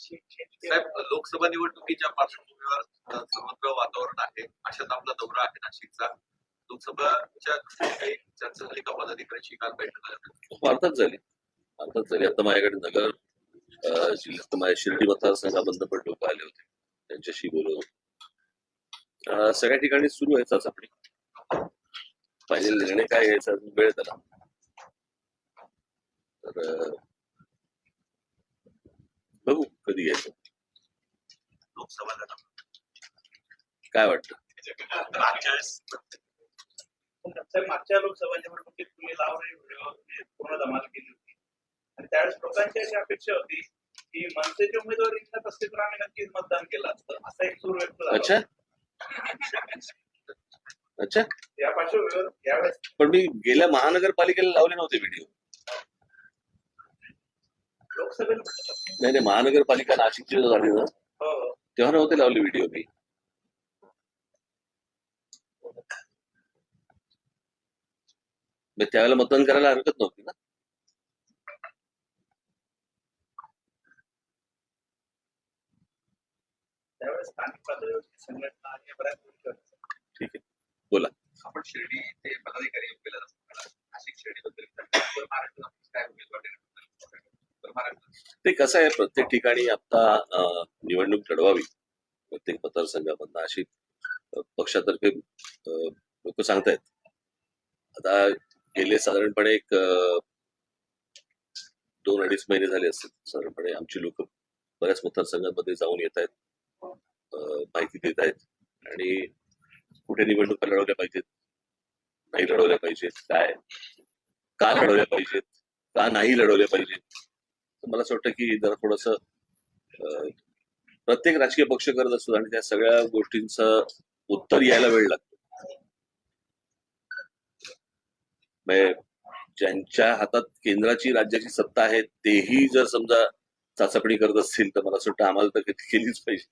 साहेब लोकसभा निवडणुकीच्या पार्श्वभूमीवर अ, सर्वत्र वातावरण आहे अशात आपला दौरा आहे नाशिकचा. लोकसभाच्या दृष्टीने काही चर्चा झाली का? पदाधिकाऱ्यांची काल बैठक झाली. भारतात झाली. अर्थात झाली. आता माझ्याकडे नगर जिल्ह्यात माझ्या शिर्डी मतदारसंघाबद्दल पण लोक आले होते. त्यांच्याशी बोलत होतो सगळ्या ठिकाणी सुरू आहे चाचपणी. फायनल निर्णय काय घ्यायचा वेळ त्याला. तर बघू कधी यायचं लोकसभा झाला काय वाटतं? मागच्या वेळेस साहेब, मागच्या लोकसभा निवडणुकीत तुम्ही पूर्ण धमाल केली होती. आणि त्यावेळेस लोकांची अशी अपेक्षा होती की मनसेचे उमेदवार रिंगणात असते तर आम्ही नक्कीच मतदान केलं असतं. असा एक सूर व्यक्त झाला अच्छा. अच्छा. या पार्श्वभूमीवर यावेळेस पण मी गेल्या महानगरपालिकेला लावले नव्हते व्हिडिओ. नाही नाही महानगरपालिका नाशिकची झाली ना तेव्हा नव्हते लावले व्हिडिओ मी. त्यावेळेला मतदान करायला हरकत नव्हती ना. ठीक आहे. बोला. आपण शिर्डी ते पदाधिकारी नाशिक शिर्डी बद्दल काय महाराष्ट्रात ते कसं आहे प्रत्येक ठिकाणी आता निवडणूक लढवावी प्रत्येक मतदारसंघामधनं अशी पक्षातर्फे लोक सांगतायत. आता गेले साधारणपणे एक दोन अडीच महिने झाले असतील. साधारणपणे आमची लोक बऱ्याच मतदारसंघांमध्ये जाऊन येत आहेत माहिती देत आहेत. आणि कुठे निवडणुका लढवल्या पाहिजेत? नाही लढवल्या पाहिजेत. काय? का लढवल्या पाहिजेत? का नाही लढवल्या पाहिजेत? मला असं वाटतं की जरा थोडस प्रत्येक राजकीय पक्ष करत असतो आणि त्या सगळ्या गोष्टींचं उत्तर यायला वेळ लागतो. म्हणजे ज्यांच्या हातात केंद्राची राज्याची सत्ता आहे तेही जर समजा चाचपणी करत असतील तर मला असं वाटतं आम्हाला तर केलीच पाहिजे.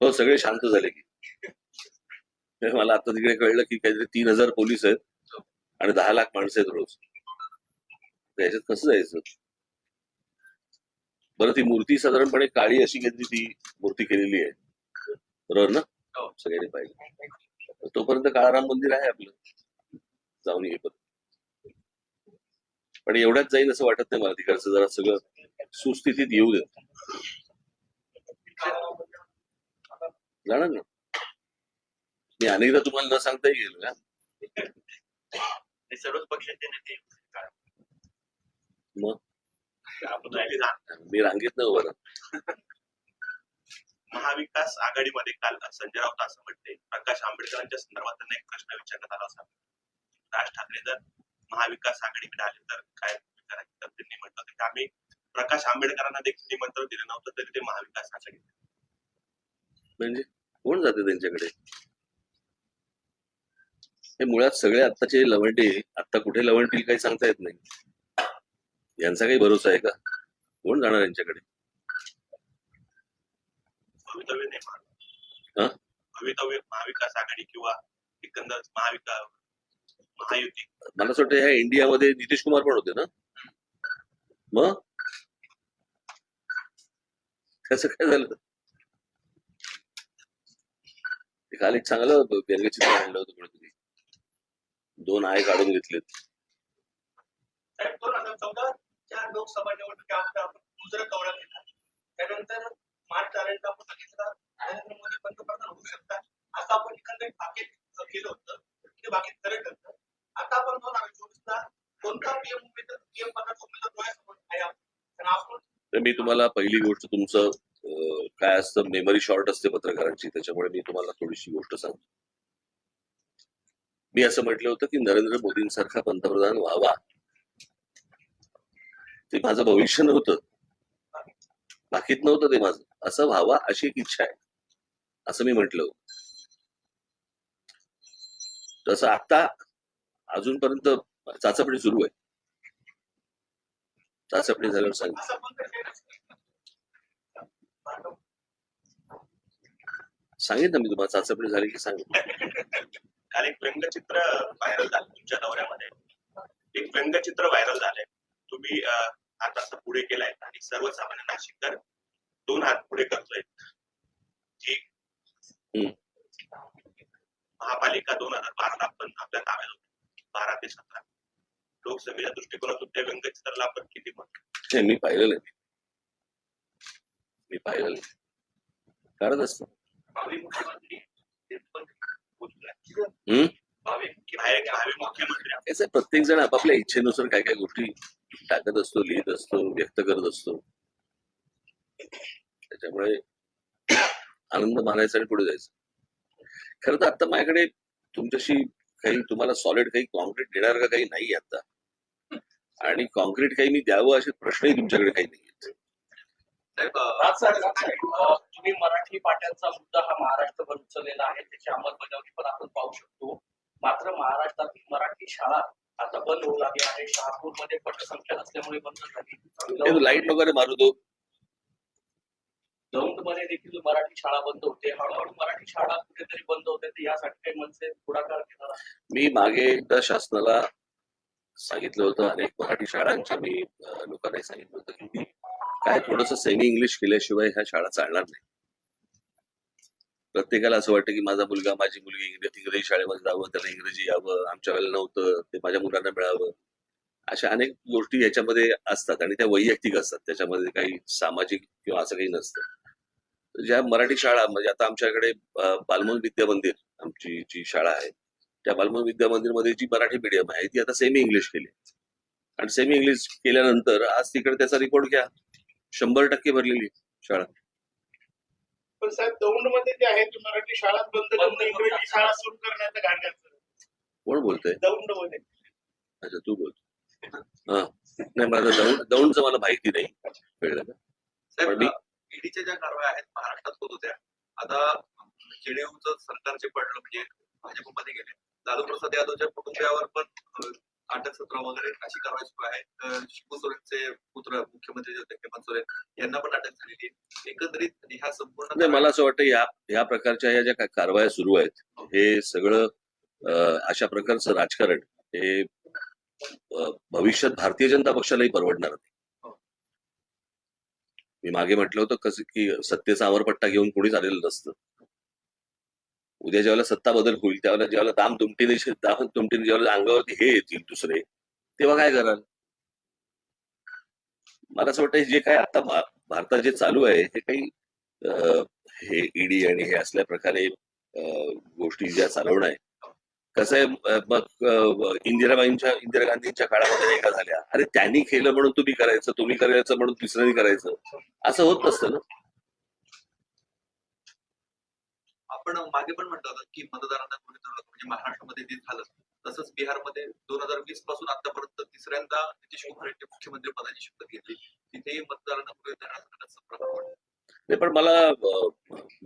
हो सगळे शांत झाले की. मला आता तिकडे कळलं की काहीतरी तीन हजार पोलीस आहेत आणि दहा लाख माणसं आहेत रोज. याच्यात कसं जायचं? बरं ती मूर्ती साधारणपणे काळी अशी काहीतरी ती मूर्ती केलेली आहे. बरोबर ना? हो. सगळ्यांनी पाहिजे तोपर्यंत काळाराम मंदिर आहे आपलं. जाऊन ये पण पण एवढ्यात जाईल असं वाटत नाही मला तिकडचं. जरा सगळं सुस्थितीत येऊ देत जाणार ना? मी अनेकदा तुम्हाला न सांगता येईल का हे सर्वच पक्षाचे नेते मग. मी रांगेत न राहत. महाविकास आघाडीमध्ये काल संजय राऊत असं म्हणते प्रकाश आंबेडकरांच्या संदर्भात त्यांना एक प्रश्न विचारण्यात आला होता. राज ठाकरे जर महाविकास आघाडीकडे आले तर काय करायचं? तर त्यांनी म्हटलं की आम्ही प्रकाश आंबेडकरांना देखील निमंत्रण दिलं नव्हतं तरी ते महाविकास आघाडी म्हणजे? कोण जाते त्यांच्याकडे? हे मुळात सगळे आत्ताचे लवंडे आता कुठे लवंडतील काही सांगता येत नाही. यांचा काही भरोसा आहे का? कोण जाणार यांच्याकडे? महाविकास आघाडी किंवा एकंदर महाविकास महायुती. मला असं वाटतं ह्या इंडियामध्ये नितीश कुमार पण होते ना? मग कसं काय झालं? ते काल एक चांगलं व्यंगचित्र आणलं होतं कोणीतरी दोन आय काढून घेतलेत. साहेब दोन हजार चौदा च्या लोकसभा निवडणुकीमध्ये आपण गुजरात दौरा केला त्यानंतर मार्च तारखेला आपण सांगितलं नरेंद्र मोदी पंतप्रधान होऊ शकतात. असं आपण एकंदरीत बाकीत केलं होतं ते बाकीत खरं ठरलं आता आपण दोन हजार चोवीस ला कोणता पीएम उमेदवार पीएम पदाचा उमेदवार डोळ्यासमोर आहे आपण. कारण आपण तर मी तुम्हाला पहिली गोष्ट तुमचं काय असतं मेमरी शॉर्ट असते पत्रकारांची त्याच्यामुळे मी तुम्हाला थोडीशी गोष्ट सांगतो. मी असं म्हटलं होतं की नरेंद्र मोदींसारखा पंतप्रधान व्हावा. ते माझं भविष्य नव्हतं. बाकीत नव्हतं ते माझं. असं व्हावा अशी एक इच्छा आहे. असं मी म्हटलं तसं आता अजूनपर्यंत चाचपणी सुरू आहे. चाचपणी झाल्यावर सांगितलं सांगितलं सांगेन मी तुम्हाला चाचपणी झाली की सांगितलं. काल एक व्यंगचित्र व्हायरल झालं तुमच्या दौऱ्यामध्ये. व्यंगचित्र व्हायरल झालंय. तुम्ही हात असं पुढे केलाय आणि सर्वसामान्य नाशिककर दोन हात पुढे करतोय. की हम्म. महापालिका दोन हजार बाराला पण आपल्या ताब्यात होती. बारा ते सतरा. लोकसभेच्या दृष्टिकोनातून त्या व्यंगचित्राला आपण किती हे मी पाहिलेलं आहे मी पाहिलेलं आहे करत असतो प्रत्येक जण आपापल्या इच्छेनुसार काय काय गोष्टी टाकत असतो लिहित असतो व्यक्त करत असतो. त्याच्यामुळे आनंद मानायचा आणि पुढे जायचं. खरं तर आता माझ्याकडे तुमच्याशी काही तुम्हाला सॉलिड काही कॉन्क्रीट देणार का काही नाही आता. आणि कॉन्क्रीट काही मी द्यावं असे प्रश्नही तुमच्याकडे काही नाही आहेत साहेब अं, राज साहेब, राज साहेब, अ, तुम्ही मराठी पाट्यांचा मुद्दा हा महाराष्ट्रभर उचललेला आहे त्याची अंमलबजावणी पण आपण पाहू शकतो. मात्र महाराष्ट्रातील मराठी शाळा आता बंद होऊ लागली आहे. शहापूरमध्ये पटसंख्या नसल्यामुळे बंद झाली. लाइट वगैरे मारू दो दौंडमध्ये देखील मराठी शाळा बंद होते. हळूहळू मराठी शाळा कुठेतरी बंद होते. तर यासाठी काही मनसे पुढाकार घेणार. मी मागे एकदा शासनाला सांगितलं होतं अनेक मराठी शाळांच्या मी अं, लोकांनाही सांगितलं होतं की काय थोडस सेमी इंग्लिश केल्याशिवाय ह्या शाळा चालणार नाही. प्रत्येकाला असं वाटतं की माझा मुलगा माझी मुलगी इंग्रजी शाळेमध्ये जावं त्याला इंग्रजी यावं आमच्या वेळेला नव्हतं ते माझ्या मुलांना मिळावं. अशा अनेक गोष्टी याच्यामध्ये असतात आणि त्या वैयक्तिक असतात. त्याच्यामध्ये काही सामाजिक किंवा असं काही नसतं. ज्या मराठी शाळा म्हणजे आता आमच्याकडे बालमोल बालमन विद्या मंदिर आमची जी शाळा आहे त्या बालमन विद्या मंदिरमध्ये जी मराठी मीडियम आहे ती आता सेमी इंग्लिश केली आणि सेमी इंग्लिश केल्यानंतर आज तिकडे त्याचा रिपोर्ट घ्या. शंभर टक्के भरलेली शाळा. पण साहेब दौंडमध्ये जे आहे ती मराठी शाळा बंद करून इंग्रजी शाळा सुरू करण्याचं घाट कोण बोलतोय? दौंडमध्ये अच्छा तू बोल. हा. नाही माझं दौंड दौंडचं मला माहिती नाही. कळलं का? साहेब ईडीच्या ज्या कारवाया आहेत महाराष्ट्रात होत होत्या. आता जेडीयूचं सरकारचे पडलं म्हणजे भाजपमध्ये गेले. लालू प्रसाद यादवच्या कुटुंबियावर पण अटक सत्र वगैरे अशी कारवाई सुरू आहे. शिबू सोरेनचे पुत्र मुख्यमंत्री हेमंत सोरेन यांना पण अटक झालेली आहे. एकंदरीत ह्या संपूर्ण मला असं वाटतं या या प्रकारच्या या ज्या कारवाया सुरू आहेत हे सगळं अशा प्रकारचं राजकारण हे भविष्यात भारतीय जनता पक्षालाही परवडणार नाही. मी मागे म्हटलं होतं कसं की सत्तेचा अमरपट्टा घेऊन कोणीच आलेलं नसतं. उद्या ज्यावेळेला सत्ता बदल होईल त्यावेळेला ज्यावेळेला दाम दुमटीने दाम दुमटीने ज्यावेळेला अंगावरती हे येतील दुसरे तेव्हा काय कराल? मला असं वाटतं जे काय आता भारतात जे चालू आहे हे काही हे ईडी आणि हे असल्या प्रकारे गोष्टी ज्या चालवणं आहे कसं आहे मग इंदिराबाईंच्या इंदिरा गांधींच्या काळामध्ये नाही का झाल्या? अरे त्यांनी केलं म्हणून तुम्ही करायचं तुम्ही करायचं म्हणून तिसऱ्यांनी करायचं असं होत नसतं ना? आपण मागे पण म्हटलं होतं की मतदारांना म्हणजे महाराष्ट्रामध्ये जे झालं तसंच बिहारमध्ये दोन हजार वीसपासून आतापर्यंत तिसऱ्यांदा नितीश कुमार यांनी मुख्यमंत्री पदाची शपथ घेतली. तिथेही मतदारांना घडला. नाही पण मला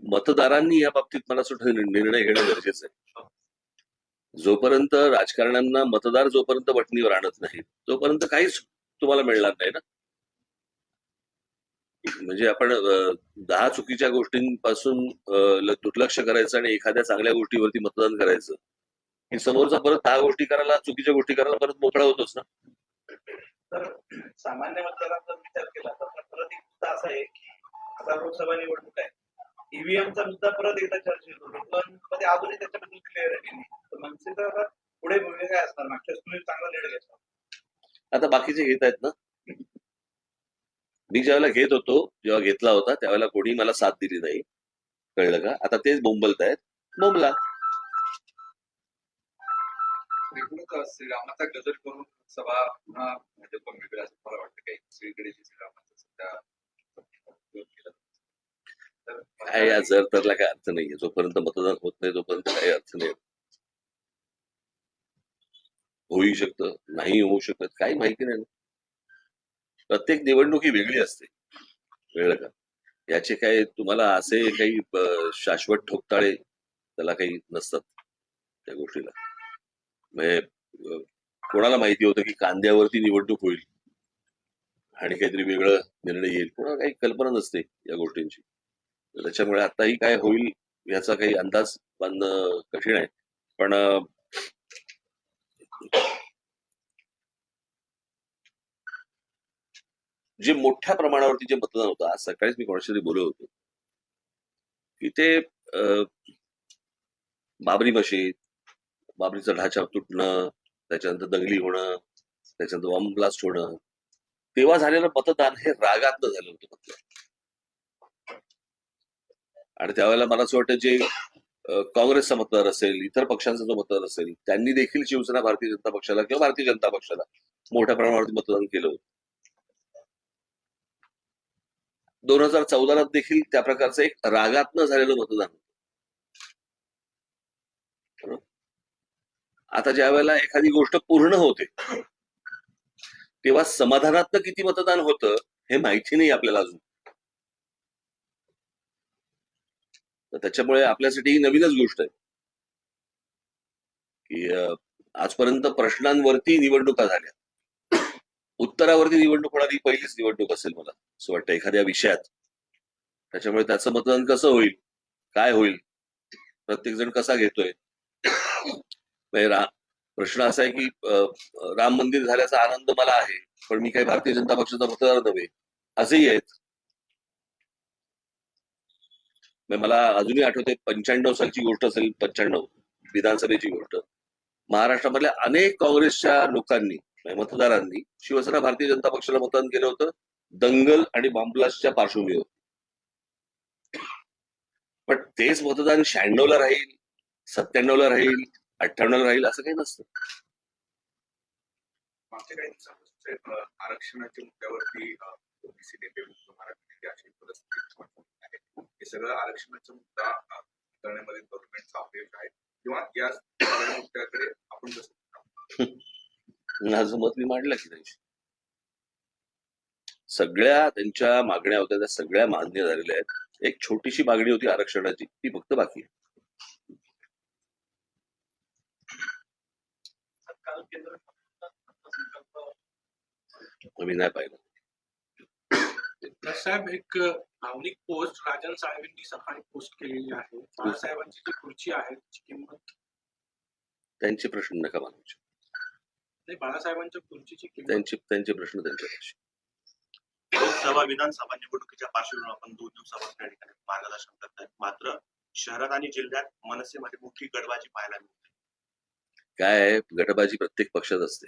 मतदारांनी या बाबतीत मला नि- निर्णय घेणं गरजेचं आहे. जोपर्यंत राजकारण्यांना मतदार जोपर्यंत वटणीवर आणत नाहीत तोपर्यंत काहीच तुम्हाला मिळणार नाही ना. म्हणजे आपण दहा चुकीच्या गोष्टींपासून दुर्लक्ष करायचं आणि एखाद्या चांगल्या गोष्टीवरती मतदान करायचं. की समोरचा परत दहा गोष्टी करायला चुकीच्या गोष्टी करायला परत मोकळा होतोच ना? तर सामान्य मतदारांचा विचार केला तर परत एक मुद्दा असा आहे की आता लोकसभा निवडणूक आहे. ईव्हीएमचा मुद्दा परत एकदा चर्चेत होतो पण मध्ये अजूनही त्याच्याबद्दल क्लिअरिटी नाही? तर मनसेचा पुढे भूमिका काय असणार? मागच्या तुम्ही चांगला निर्णय घेतला. आता बाकीचे घेत आहेत ना? मी ज्यावेळेला घेत होतो जेव्हा घेतला होता त्यावेळेला कोणी मला साथ दिली नाही. कळलं का? आता तेच बोंबलत आहेत. बोंबला. श्रीरामाचा गजर करून सभा पुन्हा मला वाटतं काही दुसरीकडे काय जर तरला काय अर्थ नाहीये. जोपर्यंत मतदान होत नाही तोपर्यंत काही अर्थ नाही होऊ शकतं नाही होऊ शकत काही माहिती नाही. प्रत्येक निवडणूक ही वेगळी असते. कळलं का? याचे काय तुम्हाला असे काही शाश्वत ठोकताळे त्याला काही नसतात त्या गोष्टीला. म्हणजे कोणाला माहिती होतं की कांद्यावरती निवडणूक होईल आणि काहीतरी वेगळं निर्णय येईल? कोणाला काही कल्पना नसते या गोष्टींची. त्याच्यामुळे आताही काय होईल याचा काही अंदाज बांधणं कठीण आहे. पण जे मोठ्या प्रमाणावरती जे मतदान होतं आज सकाळीच मी कोणाशी तरी बोलत होतो. की ते अं, बाबरी मशीद बाबरीचा ढाचा तुटणं त्याच्यानंतर दंगली होणं त्याच्यानंतर बॉम्ब ब्लास्ट होणं. तेव्हा झालेलं मतदान हे रागातलं झालं होतं मतदान आणि त्यावेळेला मला असं वाटतं जे काँग्रेसचा मतदार असेल इतर पक्षांचा जो मतदार असेल त्यांनी देखील शिवसेना भारतीय जनता पक्षाला किंवा भारतीय जनता पक्षाला मोठ्या प्रमाणावरती मतदान केलं होतं. दोन हजार चौदाला देखील त्या प्रकारचं एक रागातनं झालेलं मतदान होत. आता ज्या वेळेला एखादी गोष्ट पूर्ण होते तेव्हा समाधानातनं किती मतदान होतं हे माहिती नाही आपल्याला अजून. तर त्याच्यामुळे आपल्यासाठी ही नवीनच गोष्ट आहे. की आजपर्यंत प्रश्नांवरती निवडणुका झाल्या. उत्तरावरती निवडणूक होणारी पहिलीच निवडणूक असेल मला असं वाटतं एखाद्या विषयात. त्याच्यामुळे त्याचं मतदान कसं होईल? काय होईल? प्रत्येक जण कसा घेतोय? म्हणजे प्रश्न असा आहे की राम मंदिर झाल्याचा आनंद मला आहे पण मी काही भारतीय जनता पक्षाचा मतदार नव्हे असेही आहेत. म्हणजे मला अजूनही आठवते पंच्याण्णव सालची गोष्ट असेल पंच्याण्णव विधानसभेची गोष्ट. महाराष्ट्रामधल्या अनेक काँग्रेसच्या लोकांनी म्हणजे मतदारांनी शिवसेना भारतीय जनता पक्षाला मतदान केलं होतं. दंगल आणि बॉम्बलास्टच्या पार्श्वभूमीवर. पण तेच मतदान शहाण्णवला राहील सत्त्याण्णव ला राहील अठ्ठ्याण्णवला राहील असं काही नसतं. मागच्या काही दिवसांपासून आरक्षणाच्या मुद्द्यावरती ओबीसी नेते मराठी अशी परिस्थिती आहे. हे सगळं आरक्षणाचा मुद्दा करण्यामध्ये गव्हर्नमेंटचा अपयश आहे. किंवा या मुद्द्याकडे आपण कसं माझं मत मी मांडलं की नाही सगळ्या त्यांच्या मागण्या होत्या त्या सगळ्या मान्य झालेल्या आहेत. एक छोटीशी मागणी होती आरक्षणाची ती फक्त बाकी आहे. मी नाही पाहिलं. साहेब एक भावनिक पोस्ट राजन साहेबांनी सकाळी पोस्ट केलेली आहे. बाळासाहेबांची जी खुर्ची आहे त्याची किंमत? त्यांचे प्रश्न नका मानूचे नाही बाळासाहेबांच्या खुर्चीची त्यांचे त्यांचे प्रश्न त्यांच्यापाशी लोकसभा विधानसभा निवडणुकीच्या पार्श्वभूमीवर आपण दोन दिवसापासून त्या ठिकाणी मार्गदर्शन करतायत मात्र शहरात आणि जिल्ह्यात मनसेमध्ये मोठी गडबाजी पाहायला मिळते. काय गटबाजी प्रत्येक पक्षात असते.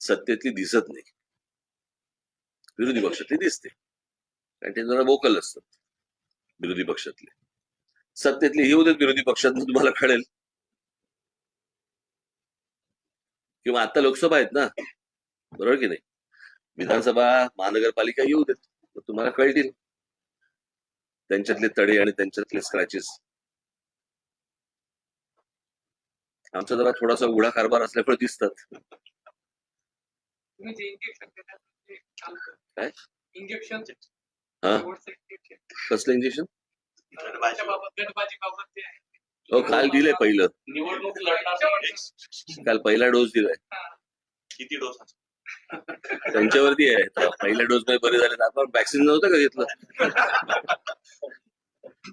सत्तेतली दिसत नाही. विरोधी पक्षातली दिसते. कारण ते जरा वोकल असतात. विरोधी पक्षातले. सत्तेतले येऊ देत विरोधी पक्षात तुम्हाला कळेल. किंवा आता लोकसभा आहेत ना? बरोबर की नाही? विधानसभा महानगरपालिका येऊ देत. तुम्हाला कळतील. त्यांच्यातले तडे आणि त्यांच्यातले स्क्रॅचेस आमचा जरा थोडासा उघडा कारभार असल्यामुळे दिसतात. काय? हा? कसलं इंजेक्शन हो काल दिलंय पहिलं. निवडणूक लढणार काल पहिला डोस दिलाय. किती डोस त्यांच्यावरती आहे. पहिल्या डोस मध्ये बरे झाले आपण वॅक्सिन नव्हतं का घेतलं?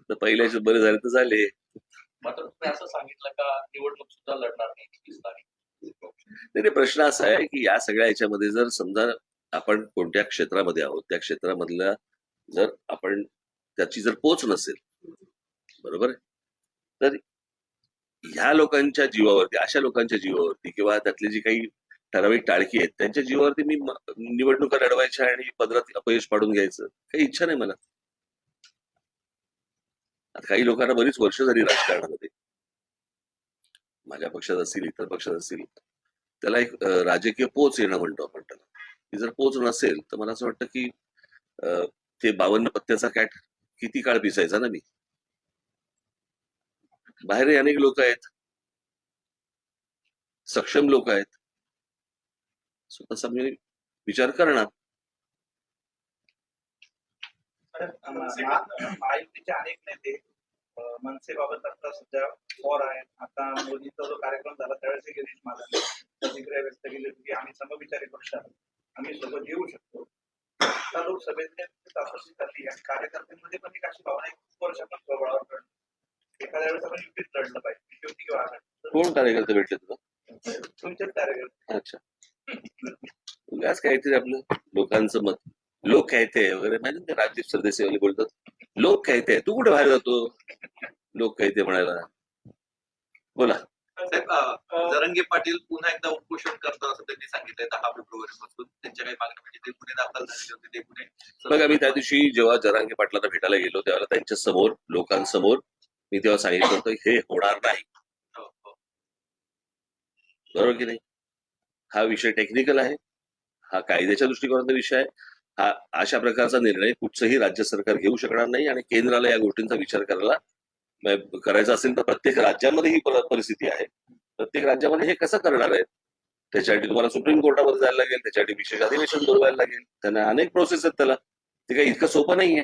तर पहिल्याचे बरे झाले तर झाले. मात्र तुम्ही असं सांगितलं का निवडणूक सुद्धा लढणार नाही एकवीस तारीख? नाही नाही, प्रश्न असा आहे की या सगळ्या याच्यामध्ये जर समजा आपण कोणत्या क्षेत्रामध्ये आहोत त्या क्षेत्रामधल्या जर आपण त्याची जर पोच नसेल बरोबर आहे? तर ह्या लोकांच्या जीवावरती अशा लोकांच्या जीवावरती किंवा त्यातली जी काही ठराविक टाळकी आहेत त्यांच्या जीवावरती मी निवडणुका लढवायच्या आणि पदरात अपयश पाडून घ्यायचं काही इच्छा नाही मला. आता काही लोकांना बरीच वर्ष झाली राजकारणामध्ये. माझ्या पक्षात असतील इतर पक्षात असतील. त्याला एक राजकीय पोच येणं म्हणतो आपण त्याला. ती जर पोच नसेल तर मला असं वाटतं की ते बावन्न पत्त्याचा कॅट किती काळ पिसायचा ना मी? बाहेर अनेक लोक आहेत. सक्षम लोक आहेत. स्वतःचा मी विचार करणार. महायुतीचे अनेक नेते अ, मनसेबाबत आता सध्या फॉर आहे आता मोदीचा जो कार्यक्रम झाला त्यावेळेस गिरीश महाराज प्रतिक्रिया व्यक्त केली होती की आम्ही समविचारी पक्ष आहोत. आम्ही सोबत येऊ शकतो. आता लोकसभेतले तापसी चालली आणि कार्यकर्त्यांमध्ये पण एक अशी भावना एक वर्षापासून प्रबळावर पडली. एखाद्या वेळेस आपण युतीत लढलं पाहिजे. युती किंवा आघाडी. कोण कार्यकर्ते भेटले तुला? तुमचेच कार्यकर्ते. अच्छा. उगाच काहीतरी आपलं लोकांचं मत. लोक कहते हैं वगैरे माहिती ना राजदीप सरदेसाई वाले बोलतात. लोक कहते हैं. तू कुठे बाहेर जातो? लोक कहते म्हणायला? बोला. साहेब जरंगे पाटील पुन्हा एकदा उपोषण करतात असं त्यांनी सांगितलंय दहा फेब्रुवारी पासून त्यांच्या काही मागण्या म्हणजे ते पुणे दाखल झालेले होते ते पुणे बघा मी त्या दिवशी जेव्हा जरांगे पाटलांना भेटायला गेलो त्यावेळेला त्यांच्यासमोर लोकांसमोर मी तेव्हा सांगितलं होतं हे होणार नाही. बरोबर की नाही? हा विषय टेक्निकल आहे. हा कायद्याच्या दृष्टिकोनाचा विषय आहे. हा अशा प्रकारचा निर्णय कुठचंही राज्य सरकार घेऊ शकणार नाही आणि केंद्राला या गोष्टींचा विचार करायला करायचा असेल तर प्रत्येक राज्यामध्ये ही परिस्थिती आहे. प्रत्येक राज्यामध्ये हे कसं करणार आहे त्याच्यासाठी तुम्हाला सुप्रीम कोर्टामध्ये जायला लागेल त्याच्यासाठी विशेष अधिवेशन बोलवायला लागेल. त्यांना अनेक प्रोसेस आहेत त्याला. ते काही इतकं सोपं नाहीये.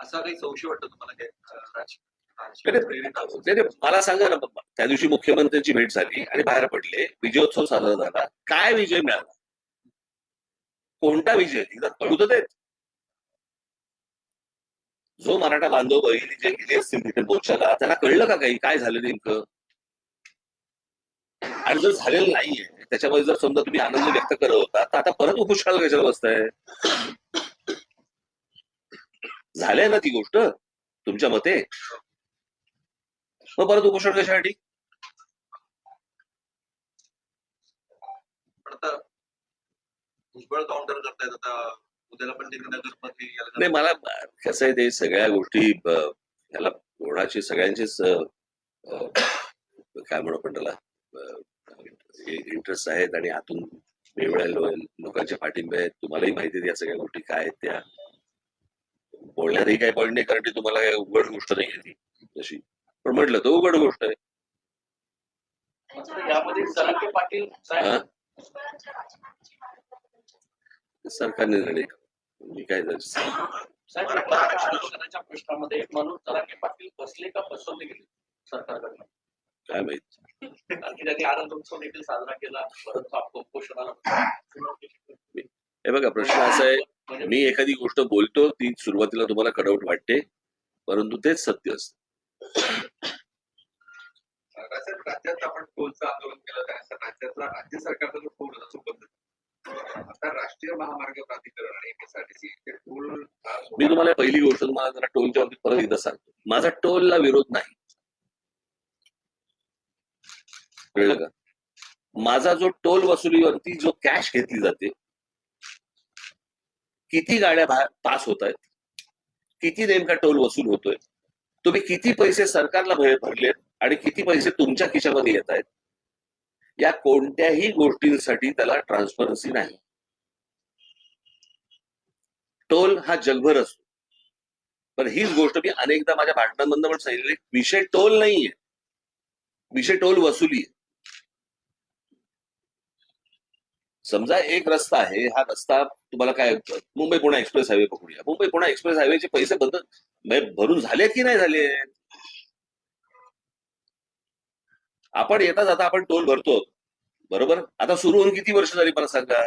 असा काही संशय वाटतो तुम्हाला मला सांगा ना त्या दिवशी मुख्यमंत्र्यांची भेट झाली आणि बाहेर पडले. विजयोत्सव साजरा झाला. काय विजय मिळाला? कोणता विजय? कळू तर देत. जो मराठा बांधव बहिणी जे गेले असतील तिथे मोर्चाला त्याला कळलं का काही? काय झालं नेमकं? आणि जर झालेलं नाहीये त्याच्यामध्ये जर समजा तुम्ही आनंद व्यक्त करत होता तर आता परत उपोषणाला कशाला बसताय? झालंय ना ती गोष्ट? तुमच्या मते? मग परत उपोषण कशासाठी? पण पण नाही मला कसं आहे ते सगळ्या गोष्टी ह्याला कोणाची सगळ्यांचीच काय म्हणू आपण त्याला? इंटरेस्ट आहेत आणि आतून वेगवेगळ्या लो- लोकांचे पाठिंबे आहेत. तुम्हालाही माहिती आहे या सगळ्या गोष्टी काय आहेत त्या. बोलण्यातही काही पॉईंट नाही कारण ती तुम्हाला काही उघड गोष्ट नाही आहे ती तशी. पण म्हटलं तर उघड गोष्ट आहे. यामध्ये पाटील सरकारने निर्णय मी काय प्रश्नामध्ये जरांगे पाटील बसले का गेले सरकारकडनं? काय माहीत? त्यांनी आनंद उत्सव देखील साजरा केला परत हे बघा प्रश्न असा आहे मी एखादी गोष्ट बोलतो ती सुरुवातीला तुम्हाला कडवट वाटते परंतु तेच सत्य असतं. राज्यात आपण टोलचं आंदोलन केलं राज्यातला राज्य सरकारचा जो टोल होता तो बंद झाला. आता राष्ट्रीय महामार्ग प्राधिकरण आणि एमएसआरटीसी टोल मी तुम्हाला पहिली गोष्ट तुम्हाला जरा टोलच्या बाबतीत परत एकदा सांगतो. माझा टोलला विरोध नाही. कळलं का? माझा जो टोल वसुलीवरती जो कॅश घेतली जाते किती गाड्या पास होत आहेत किती नेमका टोल वसूल होतोय? तुम्ही किती पैसे सरकारला भरलेत आणि किती पैसे तुमच्या खिशामध्ये येत आहेत या कोणत्याही गोष्टींसाठी त्याला ट्रान्सपरन्सी नाही. टोल हा जगभर असतो. पण हीच गोष्ट मी अनेकदा माझ्या भाषणांमधनं पण सांगितली विषय टोल नाहीये. विषय टोल वसुली आहे समजा एक रस्ता आहे हा रस्ता तुम्हाला काय मुंबई पुणे एक्सप्रेस हायवे पकडूया मुंबई पुणे एक्सप्रेस हायवेचे पैसे बंद म्हणजे भरून झाले की नाही झाले आपण येता जाता आपण टोल भरतो. बरोबर? आता सुरू होऊन किती वर्ष झाली मला सांगा?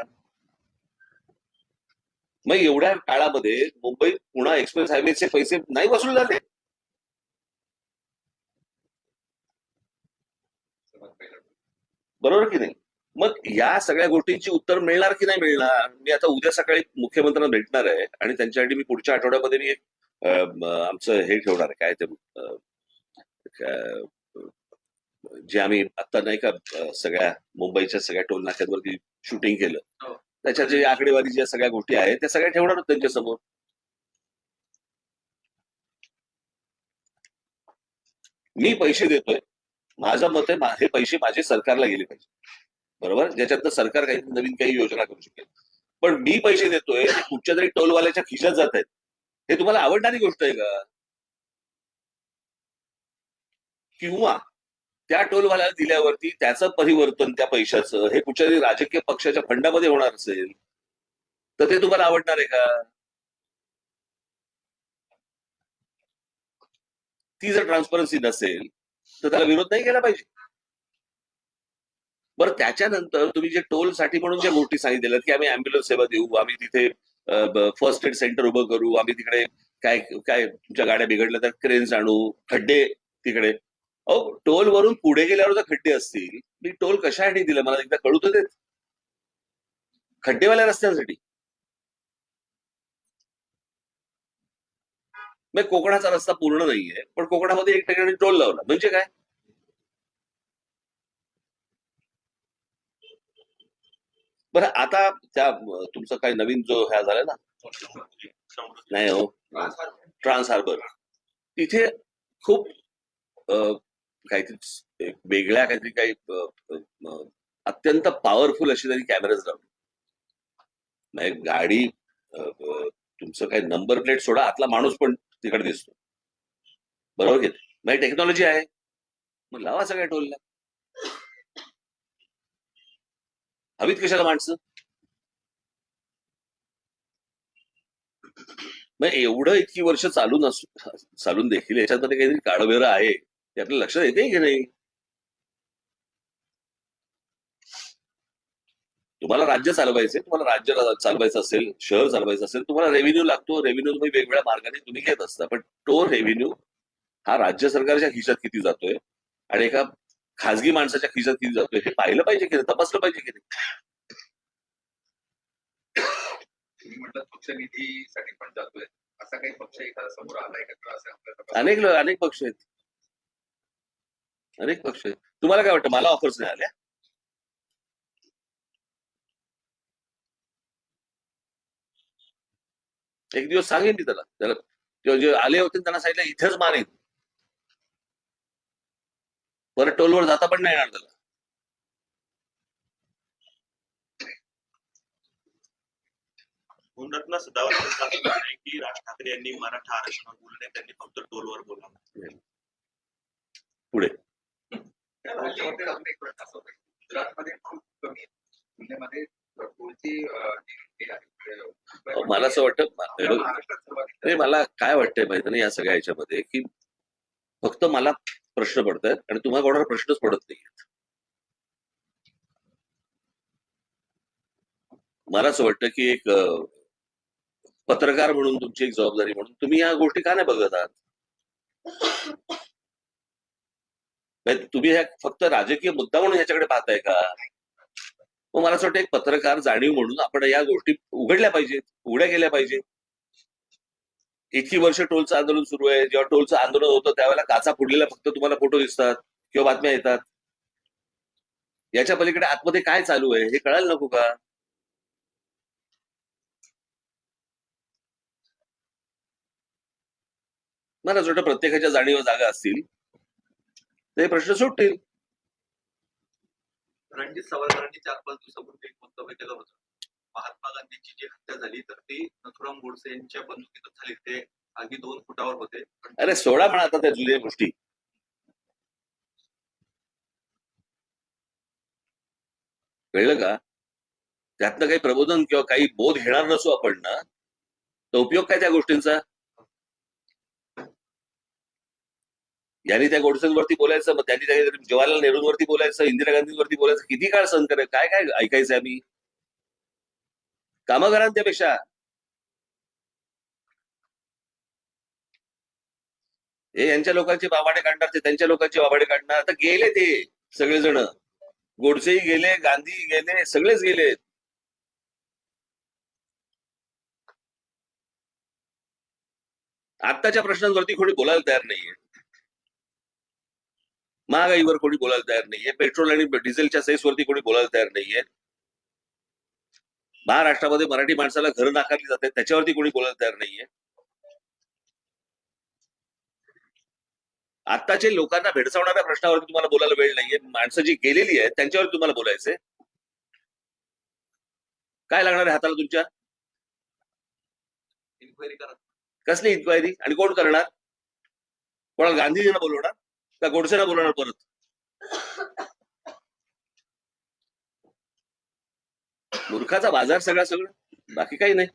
मग एवढ्या काळामध्ये मुंबई पुणा एक्सप्रेस हायवेचे पैसे नाही वसूल झाले? बरोबर की नाही? मग या सगळ्या गोष्टींची उत्तर मिळणार की नाही मिळणार? मी आता उद्या सकाळी मुख्यमंत्र्यांना भेटणार आहे आणि त्यांच्यासाठी मी पुढच्या आठवड्यामध्ये मी एक आमचं हे ठेवणार आहे. काय ते जे आम्ही आता नाही का सगळ्या मुंबईच्या सगळ्या टोल नाक्यांवरती शूटिंग केलं. हो. त्याच्या जे आकडेवारी ज्या सगळ्या गोष्टी आहेत त्या सगळ्या ठेवणार आहोत त्यांच्यासमोर. मी पैसे देतोय. माझं मत आहे हे पैसे माझे सरकारला गेले पाहिजे. बरोबर? ज्याच्यातनं सरकार काही नवीन काही योजना करू शकेल. पण मी पैसे देतोय कुठच्या तरी टोलवाल्याच्या खिशात जात आहेत. हे तुम्हाला आवडणारी गोष्ट आहे का? किंवा त्या टोलवाल्याला दिल्यावरती त्याचं परिवर्तन त्या पैशाचं हे कुठच्या तरी राजकीय पक्षाच्या फंडामध्ये होणार असेल तर ते तुम्हाला आवडणार आहे का? ती जर ट्रान्सपरन्सी नसेल तर त्याला विरोध नाही केला पाहिजे. बरं त्याच्यानंतर तुम्ही जे टोलसाठी म्हणून ज्या गोष्टी सांगितलेल्या की आम्ही अँब्युलन्स सेवा देऊ आम्ही तिथे फर्स्ट एड सेंटर उभं करू आम्ही तिकडे काय काय तुमच्या गाड्या बिघडल्या तर क्रेन्स आणू खड्डे तिकडे. अहो टोल वरून पुढे गेल्यावर जर खड्डे असतील मी टोल कशासाठी दिलं? मला एकदा कळू तर देत. खड्डेवाल्या रस्त्यांसाठी. मग कोकणाचा रस्ता पूर्ण नाहीये पण कोकणामध्ये एक ठिकाणी टोल लावला. म्हणजे काय? बरं आता त्या तुमचा काही नवीन जो ह्या झाला ना? नाही हो. ट्रान्स हार्बर तिथे खूप काहीतरी वेगळ्या काहीतरी काही अत्यंत पॉवरफुल अशी तरी कॅमेराज लावले. नाही गाडी तुमचं काही नंबर प्लेट सोडा आतला माणूस पण तिकडे दिसतो. बरोबर घेत नाही? टेक्नॉलॉजी आहे. मग लावा सगळ्या टोलला. हवीत कशाला माणसं? मग एवढं इतकी वर्ष चालून असू चालून देखील याच्यामध्ये काहीतरी काळवेर आहे. ते आपल्या लक्षात येते की नाही? तुम्हाला राज्य चालवायचे तुम्हाला राज्य चालवायचं असेल शहर चालवायचं असेल तुम्हाला रेव्हेन्यू लागतो. रेव्हेन्यू तुम्ही वेगवेगळ्या मार्गाने तुम्ही घेत असता. पण तो रेव्हेन्यू हा राज्य सरकारच्या खिशात किती जातोय? आणि एका खासगी माणसाच्या खिशात किती जातोय? हे पाहिलं पाहिजे की नाही? तपासलं पाहिजे की नाही? अनेक अनेक पक्ष आहेत. अनेक पक्ष आहेत. तुम्हाला काय वाटतं? मला ऑफर्स नाही आल्या एक दिवस सांगेन मी त्याला. त्याला जे आले होते त्यांना सांगितलं इथेच मारेन. परत टोलवर जाता पण नाही येणार त्याला. गुणरत्न सदावर्त आहे की राज ठाकरे यांनी मराठा आरक्षणावर बोलू नये त्यांनी फक्त टोलवर बोलावं. पुढे. त्या राज्यामध्ये अजून एक प्रश्न असा होता की गुजरातमध्ये खूप कमी तुलनेमध्ये टोलची अं, जी आहे, अहो, मला असं वाटतं नाही मला काय वाटतंय माहिती नाही या सगळ्या ह्याच्यामध्ये की फक्त मला प्रश्न पडतायत आणि तुम्हाला कोणाला प्रश्नच पडत नाहीत मला असं वाटतं की एक पत्रकार म्हणून तुमची एक जबाबदारी म्हणून तुम्ही या गोष्टी का नाही बघत आहात? म्हणजे तुम्ही ह्या फक्त राजकीय मुद्दा म्हणून ह्याच्याकडे पाहताय का? मग मला असं वाटतं एक पत्रकार जाणीव म्हणून आपण या गोष्टी उघडल्या पाहिजेत उघड्या केल्या पाहिजेत. इतकी वर्ष टोलचं आंदोलन सुरू आहे. जेव्हा टोलचं आंदोलन होतं त्यावेळेला काचा फुडलेला फक्त तुम्हाला फोटो दिसतात किंवा बातम्या येतात. याच्या पलीकडे आतमध्ये काय चालू आहे हे कळायला नको का? मला असं प्रत्येकाच्या जाणीव जागा असतील. ते प्रश्न सुटतील. रणजित सावरकरांनी चार पाच दिवसापूर्वी एक वक्तव्य केलं होतं. महात्मा गांधीची जी हत्या झाली तर ती नथुराम गोडसे यांच्या बंदुकीतच झाली. ते आधी दोन फुटावर होते. अरे सोडा म्हणा आता त्या जुन्या गोष्टी. कळलं का? त्यातनं काही प्रबोधन किंवा काही बोध घेणार नसू आपण ना तर उपयोग काय त्या गोष्टींचा? यांनी त्या गोडसेंवरती बोलायचं मग त्यांनी त्या जवाहरलाल नेहरूंवरती बोलायचं इंदिरा गांधींवरती बोलायचं किती काळ सहन करायचं काय काय ऐकायचं आम्ही? कामं करा त्यापेक्षा हे यांच्या लोकांचे बाबाडे काढणार ते त्यांच्या लोकांचे बाबाडे काढणार. आता गेले ते सगळेजण. गोडसेही गेले गांधी गेले सगळेच गेले. आत्ताच्या प्रश्नांवरती कोणी बोलायला तयार नाहीये. महागाईवर कोणी बोलायला तयार नाहीये. पेट्रोल आणि डिझेलच्या सेसवरती कोणी बोलायला तयार नाहीये. महाराष्ट्रामध्ये मराठी माणसाला घरं नाकारली जाते त्याच्यावरती कोणी बोलायला तयार नाहीये. आत्ताचे लोकांना भेडसावणाऱ्या प्रश्नावरती तुम्हाला बोलायला वेळ नाहीये. माणसं जी गेलेली आहेत त्यांच्यावर तुम्हाला बोलायचंय. काय लागणार आहे हाताला तुमच्या? इन्क्वायरी करा. कसली इन्क्वायरी आणि कोण करणार? कोणाला गांधीजींना बोलवणार? का गोडसेना बोलवणार परत? मूर्खाचा बाजार सगळा सगळं. बाकी काही नाही.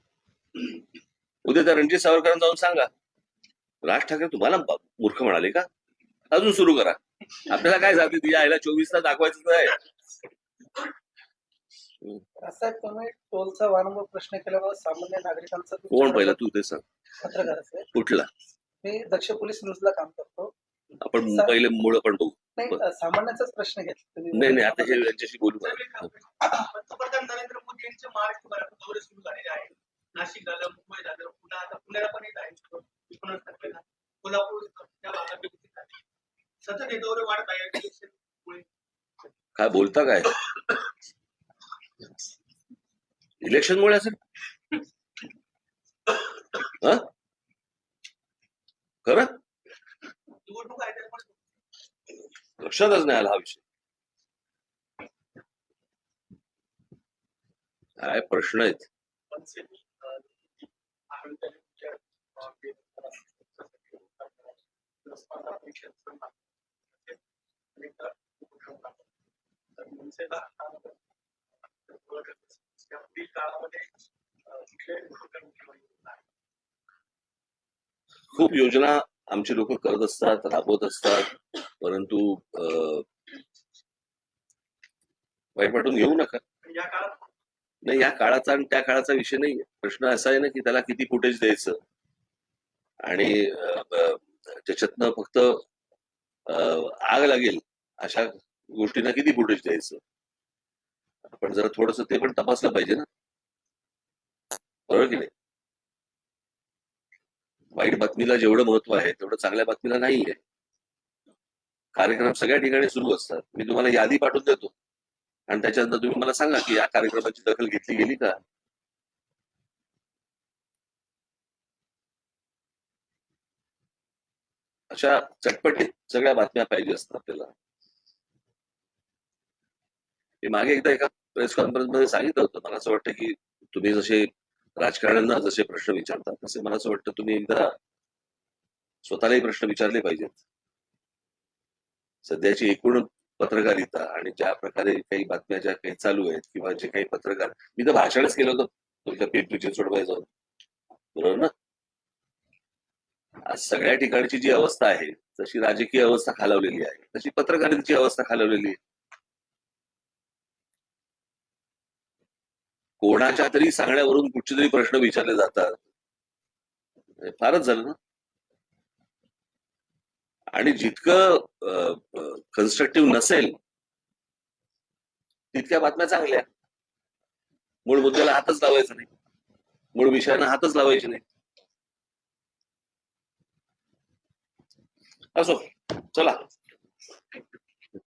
उद्या त्या रणजित सावरकरांना जाऊन सांगा. राज ठाकरे तुम्हाला मूर्ख म्हणाले का? अजून सुरू करा. आपल्याला काय जाते तिच्या आईला चोवीस तास दाखवायचं आहे साहेब तुम्ही टोलचा वारंवार प्रश्न केल्यावर सामान्य नागरिकांचा कोण पहिला तू ते सांग. पत्रकार कुठला? मी दक्ष पोलीस न्यूजला काम करतो. आपण पहिले मूळ पण बघू. नाही सामान्याचाच प्रश्न घेतला नाही नाही आता हे यांच्याशी बोलू. पंतप्रधान नरेंद्र मोदी यांचे महाराष्ट्र दौरे सुरू झालेले आहेत. नाशिक झालं मुंबई झालं पुन्हा आता पुण्याला पण येत आहे एकोणीस तारखेला कोल्हापूर त्या भागात. सतत हे दौरे वाढत आहे. काय बोलता काय? इलेक्शन मुळे असेल हं? खरं निवडणूक आहे त्यामुळे लक्षातच नाही आला हा विषय काय प्रश्न आहेत खूप योजना आमचे लोक करत असतात राबवत असतात परंतु वाईट वाटून घेऊ नका. नाही या काळाचा आणि त्या काळाचा विषय नाही प्रश्न असा आहे ना की त्याला किती फुटेज द्यायचं? आणि त्याच्यातनं फक्त अं, आग लागेल अशा गोष्टींना किती फुटेज द्यायचं? आपण जरा थोडस ते पण तपासलं पाहिजे ना. बरोबर की नाही? वाईट बातमीला जेवढं महत्त्व आहे तेवढं चांगल्या बातमीला नाही आहे कार्यक्रम सगळ्या ठिकाणी सुरू असतात. मी तुम्हाला यादी पाठवून देतो. आणि त्याच्यानंतर तुम्ही मला सांगा की या कार्यक्रमाची दखल घेतली गेली का? अशा चटपटीत सगळ्या बातम्या पाहिजे असतात आपल्याला. मी मागे एकदा एका प्रेस कॉन्फरन्समध्ये सांगितलं होतं. मला असं वाटतं की तुम्ही जसे राजकारण्यांना जसे प्रश्न विचारतात तसे मला असं वाटतं तुम्ही एकदा स्वतःलाही प्रश्न विचारले पाहिजेत. सध्याची एकूण पत्रकारिता आणि ज्या प्रकारे काही बातम्या ज्या काही चालू आहेत किंवा जे काही पत्रकार मी तर भाषणच केलं होतं तुमच्या पिंपरी सोडवाय जाऊन. बरोबर ना? आज सगळ्या ठिकाणची जी अवस्था आहे तशी राजकीय अवस्था खालावलेली आहे तशी पत्रकारितेची अवस्था खालावलेली आहे. कोणाच्या तरी सांगण्यावरून कुठचे तरी प्रश्न विचारले जातात. फारच झालं ना? आणि जितकं कन्स्ट्रक्टिव्ह नसेल तितक्या बातम्या चांगल्या. मूळ मुद्द्याला हातच लावायचा नाही. मूळ विषयाला हातच लावायचे नाही. असो. चला.